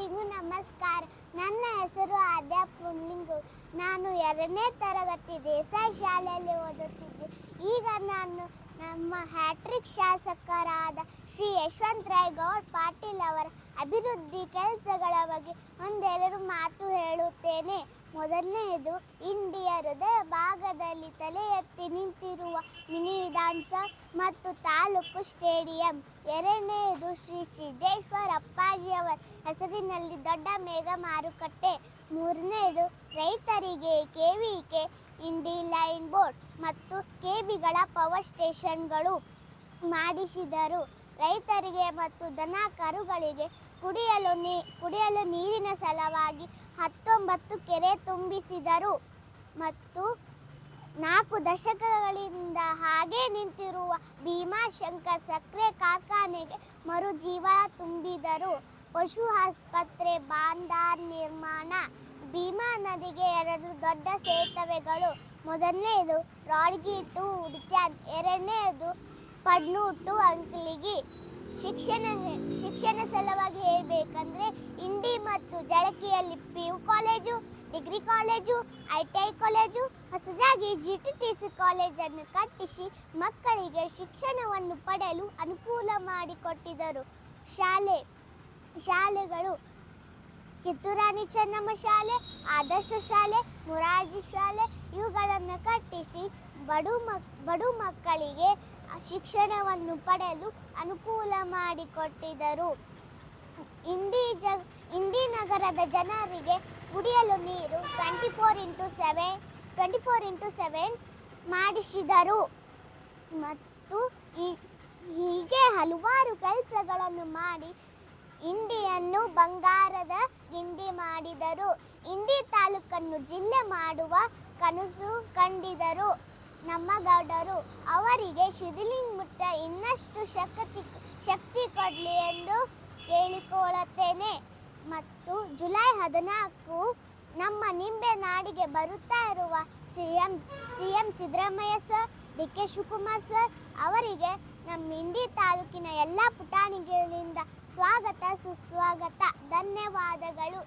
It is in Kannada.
ಎಲ್ಲರಿಗೂ ನಮಸ್ಕಾರ. ನನ್ನ ಹೆಸರು ಆದ್ಯಾ ಪುಣ್ಲಿಂಗು. ನಾನು ಎರಡನೇ ತರಗತಿ ದೇಸಾಯಿ ಶಾಲೆಯಲ್ಲಿ ಓದುತ್ತಿದ್ದೆ. ಈಗ ನಾನು ನಮ್ಮ ಹ್ಯಾಟ್ರಿಕ್ ಶಾಸಕರಾದ ಶ್ರೀ ಯಶವಂತರಾಯ್ ಗೌಡ್ ಪಾಟೀಲ್ ಅವರ ಅಭಿವೃದ್ಧಿ ಕೆಲಸಗಳ ಬಗ್ಗೆ ಒಂದೆರಡು ಮಾತು ಹೇಳುತ್ತೇನೆ ಮೊದಲನೆಯದು ಇಂಡಿಯ ಹೃದಯ ಭಾಗದಲ್ಲಿ ತಲೆ ಎತ್ತಿ ನಿಂತಿರುವ ಮಿನಿ ಡಾನ್ಸರ್ ಮತ್ತು ತಾಲೂಕು ಸ್ಟೇಡಿಯಂ. ಎರಡನೆಯದು ಶ್ರೀ ಸಿದ್ದೇಶ್ವರ ಅಪ್ಪಾಜಿಯವರ ಹೆಸರಿನಲ್ಲಿ ದೊಡ್ಡ ಮೇಘ ಮಾರುಕಟ್ಟೆ ಮೂರನೆಯದು ರೈತರಿಗೆ ಕೆವಿಕೆ, ಇಂಡಿ ಲೈನ್ ಬೋರ್ಡ್ ಮತ್ತು ಕೆಬಿಗಳ ಪವರ್ ಸ್ಟೇಷನ್ಗಳು ಮಾಡಿಸಿದರು. ರೈತರಿಗೆ ಮತ್ತು ದನ ಕರುಗಳಿಗೆ ಕುಡಿಯಲು ನೀ, ಕುಡಿಯಲು ನೀರಿನ ಸಲುವಾಗಿ ಹತ್ತೊಂಬತ್ತು ಕೆರೆ ತುಂಬಿಸಿದರು. ಮತ್ತು ನಾಲ್ಕು ದಶಕಗಳಿಂದ ಹಾಗೆ ನಿಂತಿರುವ ಭೀಮಾಶಂಕರ್ ಸಕ್ಕರೆ ಕಾರ್ಖಾನೆಗೆ ಮರುಜೀವ ತುಂಬಿದರು. ಪಶು ಆಸ್ಪತ್ರೆ, ಬಾಂದಾರ್ ನಿರ್ಮಾಣ, ಭೀಮಾ ನದಿಗೆ ಎರಡು ದೊಡ್ಡ ಸೇತುವೆಗಳು, ಮೊದಲನೆಯದು ರಾಡ್ಗಿ ಟು ಉಡ್ಚಾನ್ ಎರಡನೆಯದು ಪಡ್ನು ಟು, ಅಂಕ್ಲಿಗಿ. ಶಿಕ್ಷಣ ಶಿಕ್ಷಣ ಸಲುವಾಗಿ ಹೇಳಬೇಕಂದ್ರೆ ಇಂಡಿ ಮತ್ತು ಜಳಕಿಯಲ್ಲಿ P U college, degree college, I T I college, ಹೊಸದಾಗಿ ಜಿ ಟಿ ಟಿ ಸಿ ಕಾಲೇಜನ್ನು ಕಟ್ಟಿಸಿ ಮಕ್ಕಳಿಗೆ ಶಿಕ್ಷಣವನ್ನು ಪಡೆಯಲು ಅನುಕೂಲ ಮಾಡಿಕೊಟ್ಟಿದ್ದರು. ಶಾಲೆ, ಶಾಲೆಗಳು ಕಿತ್ತೂರಾಣಿ ಚೆನ್ನಮ್ಮ ಶಾಲೆ, ಆದರ್ಶ ಶಾಲೆ, ಮುರಾರ್ಜಿ ಶಾಲೆ, ಇವುಗಳನ್ನು ಕಟ್ಟಿಸಿ ಬಡು ಮಕ್ ಬಡು ಮಕ್ಕಳಿಗೆ ಶಿಕ್ಷಣವನ್ನು ಪಡೆಯಲು ಅನುಕೂಲ ಮಾಡಿಕೊಟ್ಟಿದ್ದರು ಇಂಡಿ ಜ ಇಂಡಿ ನಗರದ ಜನರಿಗೆ ಕುಡಿಯಲು ನೀರು twenty four into seven twenty four into seven ಮಾಡಿಸಿದರು. ಮತ್ತು ಈ- ಹೀಗೆ ಹಲವಾರು ಕೆಲಸಗಳನ್ನು ಮಾಡಿ ಇಂಡಿಯನ್ನು ಬಂಗಾರದ ಗಿಂಡಿ ಮಾಡಿದರು. ಇಂಡಿ ತಾಲೂಕನ್ನು ಜಿಲ್ಲೆ ಮಾಡುವ ಕನಸು ಕಂಡಿದರು. ನಮ್ಮ ಗೌಡರು ಅವರಿಗೆ ಶಿದಿಲಿಂಗುಟ್ಟ ಇನ್ನಷ್ಟು ಶಕ್ತಿ ಶಕ್ತಿ ಕೊಡಲಿ ಎಂದು ಕೇಳಿಕೊಳ್ಳುತ್ತೇನೆ ಮತ್ತು ಜುಲೈ ಹದಿನಾಲ್ಕು ನಮ್ಮ ನಿಂಬೆ ನಾಡಿಗೆ ಬರುತ್ತಾ ಇರುವ C M C M Siddaramaiah sir, D K Shivakumar sir ಅವರಿಗೆ ನಮ್ಮ ಇಂಡಿ ತಾಲೂಕಿನ ಎಲ್ಲ ಪುಟಾಣಿಗಳಿಂದ ಸ್ವಾಗತ, ಸುಸ್ವಾಗತ. ಧನ್ಯವಾದಗಳು.